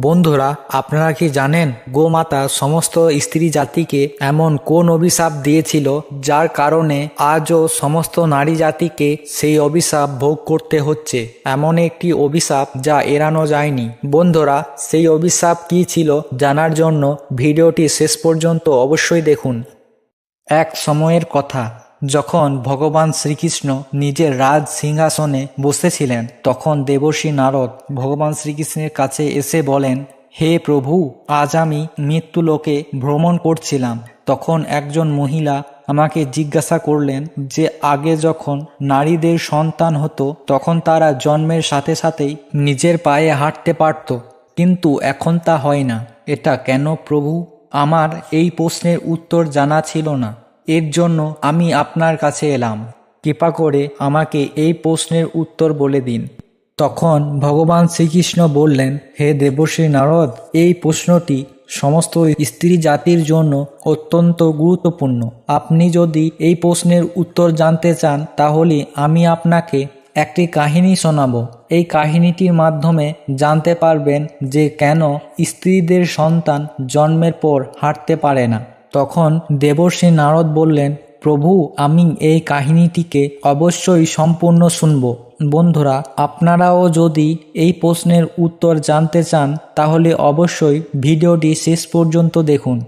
বন্ধুরা, আপনারা কি জানেন গোমাতা সমস্ত স্ত্রী জাতিকে এমন কোন অভিশাপ দিয়েছিল যার কারণে আজও সমস্ত নারী জাতিকে সেই অভিশাপ ভোগ করতে হচ্ছে? এমন একটি অভিশাপ যা এড়ানো যায়নি। বন্ধুরা, সেই অভিশাপ কী ছিল জানার জন্য ভিডিওটি শেষ পর্যন্ত অবশ্যই দেখুন। এক সময়ের কথা। যখন ভগবান শ্রীকৃষ্ণ নিজের রাজ সিংহাসনে বসেছিলেন, তখন দেবর্ষী নারদ ভগবান শ্রীকৃষ্ণের কাছে এসে বলেন, হে প্রভু, আজ আমি মৃত্যুলোকে ভ্রমণ করছিলাম। তখন একজন মহিলা আমাকে জিজ্ঞাসা করলেন যে, আগে যখন নারীদের সন্তান হতো, তখন তারা জন্মের সাথে সাথেই নিজের পায়ে হাঁটতে পারত, কিন্তু এখন তা হয় না। এটা কেন প্রভু? আমার এই প্রশ্নের উত্তর জানা ছিল না। এর জন্য আমি আপনার কাছে এলাম। কৃপা করে আমাকে এই প্রশ্নের উত্তর বলে দিন। তখন ভগবান শ্রীকৃষ্ণ বললেন, হে দেবশ্রী নারদ, এই প্রশ্নটি সমস্ত স্ত্রী জাতির জন্য অত্যন্ত গুরুত্বপূর্ণ। আপনি যদি এই প্রশ্নের উত্তর জানতে চান, তাহলে আমি আপনাকে একটি কাহিনী শোনাব। এই কাহিনীটির মাধ্যমে জানতে পারবেন যে কেন স্ত্রীদের সন্তান জন্মের পর হাঁটতে পারে না। তখন দেবর্ষী নারদ বললেন, প্রভু, আমি এই কাহিনীটিকে অবশ্যই সম্পূর্ণ শুনব। বন্ধুরা, আপনারাও যদি এই প্রশ্নের উত্তর জানতে চান, তাহলে অবশ্যই ভিডিওটি শেষ পর্যন্ত দেখুন।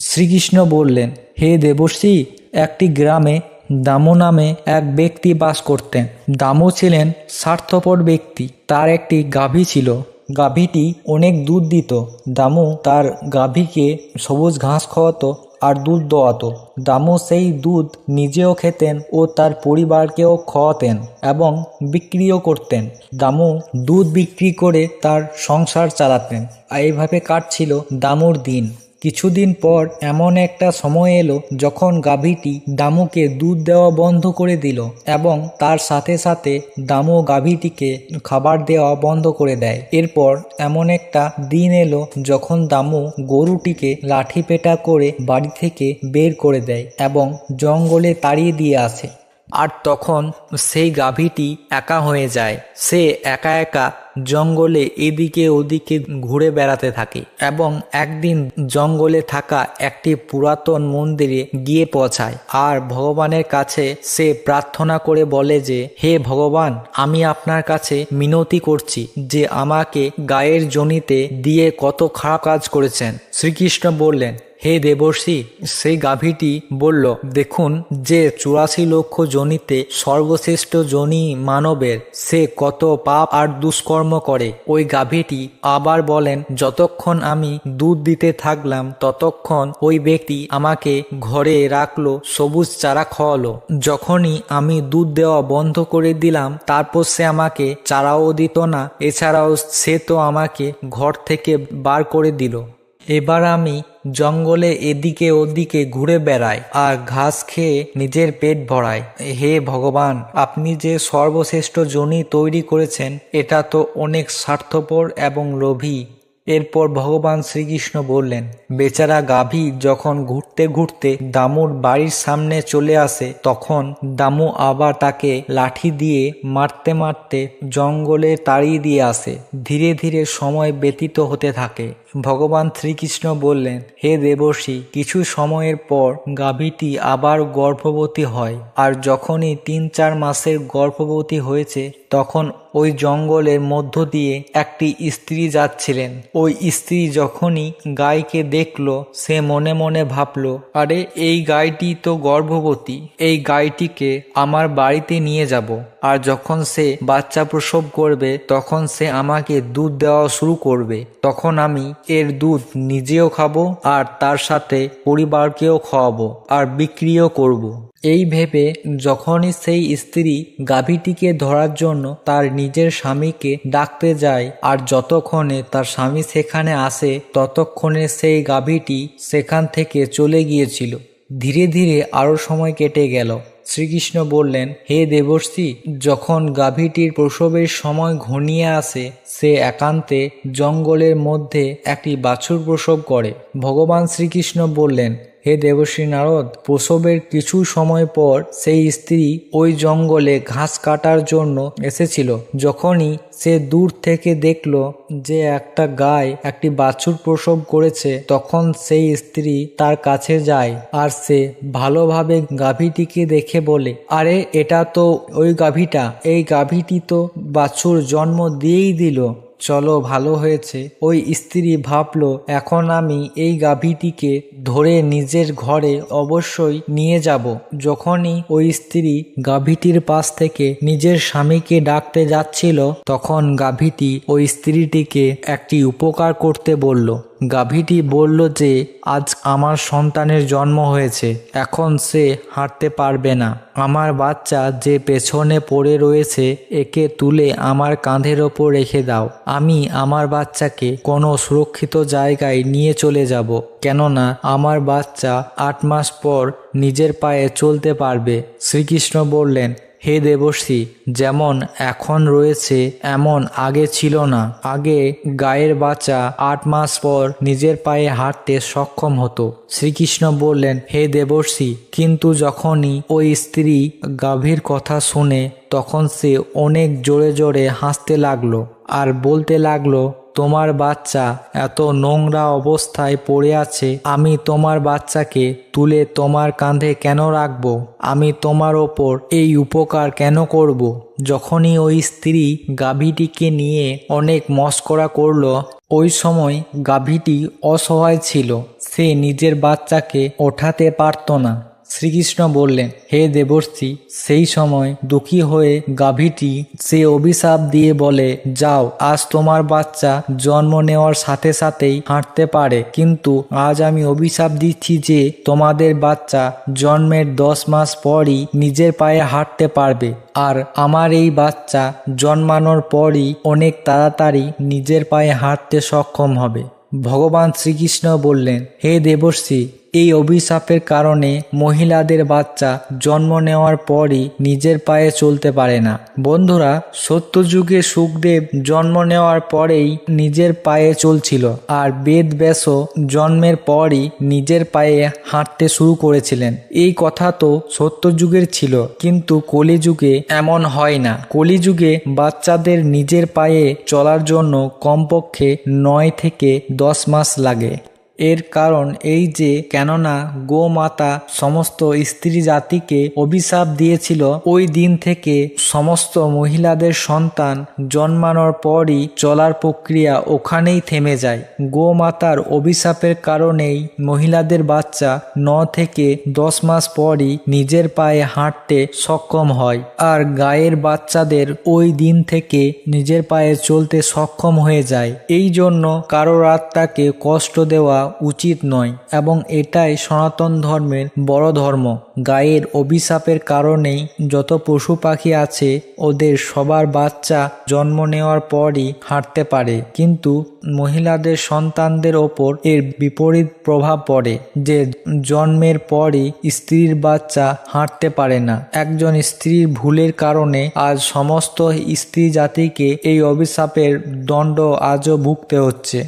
শ্রীকৃষ্ণ বললেন, হে দেবর্ষী, একটি গ্রামে দামু নামে এক ব্যক্তি বাস করতেন। দামু ছিলেন স্বার্থপর ব্যক্তি। তার একটি গাভী ছিল। গাভীটি অনেক দুধ দিত। দামু তার গাভীকে সবুজ ঘাস খাওয়াতো আর দুধ দোয়াত। দামু সেই দুধ নিজেও খেতেন ও তার পরিবারকেও খাওয়াতেন এবং বিক্রিও করতেন। দামু দুধ বিক্রি করে তার সংসার চালাতেন। এইভাবে কাটছিল দামুর দিন। কিছুদিন পর এমন একটা সময় এলো যখন গাভীটি দামুকে দুধ দেওয়া বন্ধ করে দিল এবং তার সাথে সাথে দামু গাভীটিকে খাবার দেওয়া বন্ধ করে দেয়। এরপর এমন একটা দিন এলো যখন দামু গরুটিকে লাঠি পেটা করে বাড়ি থেকে বের করে দেয় এবং জঙ্গলে তাড়িয়ে দিয়ে আসে। আর তখন সেই গাভীটি একা হয়ে যায়। সে একা একা জঙ্গলে এদিকে ওদিকে ঘুরে বেড়াতে থাকে এবং একদিন জঙ্গলে থাকা একটি পুরাতন মন্দিরে গিয়ে পৌঁছায় আর ভগবানের কাছে সে প্রার্থনা করে বলে যে, হে ভগবান, আমি আপনার কাছে মিনতি করছি যে আমাকে গায়ের জনিতে দিয়ে কত খারাপ কাজ করেছেন। শ্রীকৃষ্ণ বললেন হে দেবর্ষি, সেই গাভীটি বলল, দেখুন, যে চুরাশি লক্ষ জনিতে সর্বশ্রেষ্ঠ জনি মানবের, সে কত পাপ আর দুষ্কর্ম করে। ওই গাভীটি আবার বলেন, যতক্ষণ আমি দুধ দিতে থাকলাম, ততক্ষণ ওই ব্যক্তি আমাকে ঘরে রাখল, সবুজ চারা খাওয়ালো। যখনই আমি দুধ দেওয়া বন্ধ করে দিলাম, তারপর সে আমাকে চারাও দিত না, এছাড়াও সে তো আমাকে ঘর থেকে বার করে দিল। এবার আমি জঙ্গলে এদিকে ওদিকে ঘুরে বেড়াই আর ঘাস খেয়ে নিজের পেট ভরাই। হে ভগবান, আপনি যে সর্বশ্রেষ্ঠ জনি তৈরি করেছেন, এটা তো অনেক স্বার্থপর এবং লোভী। এরপর ভগবান শ্রীকৃষ্ণ বললেন, বেচারা গাভী যখন ঘুরতে ঘুরতে দামুর বাড়ির সামনে চলে আসে, তখন দামু আবার তাকে লাঠি দিয়ে মারতে মারতে জঙ্গলে তাড়িয়ে দিয়ে আসে। ধীরে ধীরে সময় ব্যতীত হতে থাকে। ভগবান শ্রীকৃষ্ণ বললেন, হে দেবর্ষি, কিছু সময়ের পর গাভীটি আবার গর্ভবতী হয়। আর যখনই তিন চার মাসের গর্ভবতী হয়েছে, তখন ওই জঙ্গলের মধ্য দিয়ে একটি স্ত্রী যাচ্ছিলেন। ওই স্ত্রী যখনই গাইকে দেখল, সে মনে মনে ভাবলো, আরে, এই গাইটি তো গর্ভবতী। এই গাইটিকে আমার বাড়িতে নিয়ে যাব। আর যখন সে বাচ্চা প্রসব করবে, তখন সে আমাকে দুধ দেওয়া শুরু করবে। তখন আমি এর দুধ নিজেও খাব আর তার সাথে পরিবারকেও খাওয়াবো আর বিক্রিও করব। এই ভেবে যখনই সেই স্ত্রী গাভীটিকে ধরার জন্য তার নিজের স্বামীকে ডাকতে যায় আর যতক্ষণে তার স্বামী সেখানে আসে, ততক্ষণে সেই গাভীটি সেখান থেকে চলে গিয়েছিল। ধীরে ধীরে আরও সময় কেটে গেল। শ্রীকৃষ্ণ বললেন, হে দেবশ্রী যখন গাভীটির প্রসবের সময় ঘনিয়ে আসে, সে একান্তে জঙ্গলের মধ্যে একটি বাছুর প্রসব করে। ভগবান শ্রীকৃষ্ণ বললেন হে দেবশ্রী নারদ, প্রসবের কিছু সময় পর সেই স্ত্রী ওই জঙ্গলে ঘাস কাটার জন্য এসেছিল। যখনই সে দূর থেকে দেখল যে একটা গায়ে একটি বাছুর প্রসব করেছে, তখন সেই স্ত্রী তার কাছে যায় আর সে ভালোভাবে গাভীটিকে দেখে বলে, আরে, এটা তো ওই গাভীটা। এই গাভীটি তো বাছুর জন্ম দিয়েই দিল। চলো ভালো হয়েছে। ওই স্ত্রী ভাবল, এখন আমি এই গাভীটিকে ধরে নিজের ঘরে অবশ্যই নিয়ে যাব। যখনই ওই স্ত্রী গাভীটির পাশ থেকে নিজের স্বামীকে ডাকতে যাচ্ছিল, তখন গাভীটি ওই স্ত্রীটিকে একটি উপকার করতে বলল। গাভীটি বলল যে, আজ আমার সন্তানের জন্ম হয়েছে, এখন সে হাঁটতে পারবে না। আমার বাচ্চা যে পেছনে পড়ে রয়েছে, একে তুলে আমার কাঁধের ওপর রেখে দাও। আমি আমার বাচ্চাকে কোনো সুরক্ষিত জায়গায় নিয়ে চলে যাব, কেননা আমার বাচ্চা আট মাস পর নিজের পায়ে চলতে পারবে। শ্রীকৃষ্ণ বললেন হে দেবশ্রী যেমন এখন রয়েছে, এমন আগে ছিল না। আগে গায়ের বাচ্চা আট মাস পর নিজের পায়ে হাঁটতে সক্ষম হতো। শ্রীকৃষ্ণ বললেন, হে দেবশ্রী কিন্তু যখনই ওই স্ত্রী গাভীর কথা শুনে, তখন সে অনেক জোরে জোরে হাসতে লাগল আর বলতে লাগল তোমার বাচ্চা এত নোংরা অবস্থায় পড়ে আছে, আমি তোমার বাচ্চাকে তুলে তোমার কাঁধে কেন রাখব? আমি তোমার ওপর এই উপকার কেন করব। যখনই ওই স্ত্রী গাভীটিকে নিয়ে অনেক মস্করা করল, ওই সময় গাভীটি অসহায় ছিল। সে নিজের বাচ্চাকে ওঠাতে পারত না। শ্রীকৃষ্ণ বললেন, হে দেবর্ষী, সেই সময় দুঃখী হয়ে গাভীটি সে অভিশাপ দিয়ে বলে, যাও, আজ তোমার বাচ্চা জন্ম নেওয়ার সাথে সাথেই হাঁটতে পারে, কিন্তু আজ আমি অভিশাপ দিচ্ছি যে তোমাদের বাচ্চা জন্মের দশ মাস পরই নিজের পায়ে হাঁটতে পারবে, আর আমার এই বাচ্চা জন্মানোর পরই অনেক তাড়াতাড়ি নিজের পায়ে হাঁটতে সক্ষম হবে। ভগবান শ্রীকৃষ্ণ বললেন, হে দেবর্ষী এই অভিশাপের কারণে মহিলাদের বাচ্চা জন্ম নেওয়ার পরই নিজের পায়ে চলতে পারে না। বন্ধুরা, সত্যযুগে সুখদেব জন্ম নেওয়ার পরেই নিজের পায়ে চলছিল আর বেদ ব্যাসও জন্মের পরই নিজের পায়ে হাঁটতে শুরু করেছিলেন। এই কথা তো সত্যযুগের ছিল, কিন্তু কলিযুগে এমন হয় না। কলিযুগে বাচ্চাদের নিজের পায়ে চলার জন্য কমপক্ষে নয় থেকে দশ মাস লাগে। এর কারণ এই যে কেননা গোমাতা সমস্ত স্ত্রী জাতিকে অভিশাপ দিয়েছিল, ওই দিন থেকে সমস্ত মহিলাদের সন্তান জন্মানোর পরই চলার প্রক্রিয়া ওখানেই থেমে যায়। গোমাতার অভিশাপের কারণেই মহিলাদের বাচ্চা ন থেকে দশ মাস পরই নিজের পায়ে হাঁটতে সক্ষম হয় আর গায়ের বাচ্চাদের ওই দিন থেকে নিজের পায়ে চলতে সক্ষম হয়ে যায়। এই জন্য কারোর আত্মাকে কষ্ট দেওয়া উচিত নয় এবং এটাই সনাতন ধর্মের বড় ধর্ম। গায়ের অভিশাপের কারণেই যত পশু পাখি আছে, ওদের সবার বাচ্চা জন্ম নেওয়ার পরই হাঁটতে পারে। কিন্তু মহিলাদের সন্তানদের ওপর এর বিপরীত প্রভাব পড়ে যে জন্মের পরই স্ত্রীর বাচ্চা হাঁটতে পারে না। একজন স্ত্রীর ভুলের কারণে আজ সমস্ত স্ত্রী জাতিকে এই অভিশাপের দণ্ড আজও ভুগতে হচ্ছে।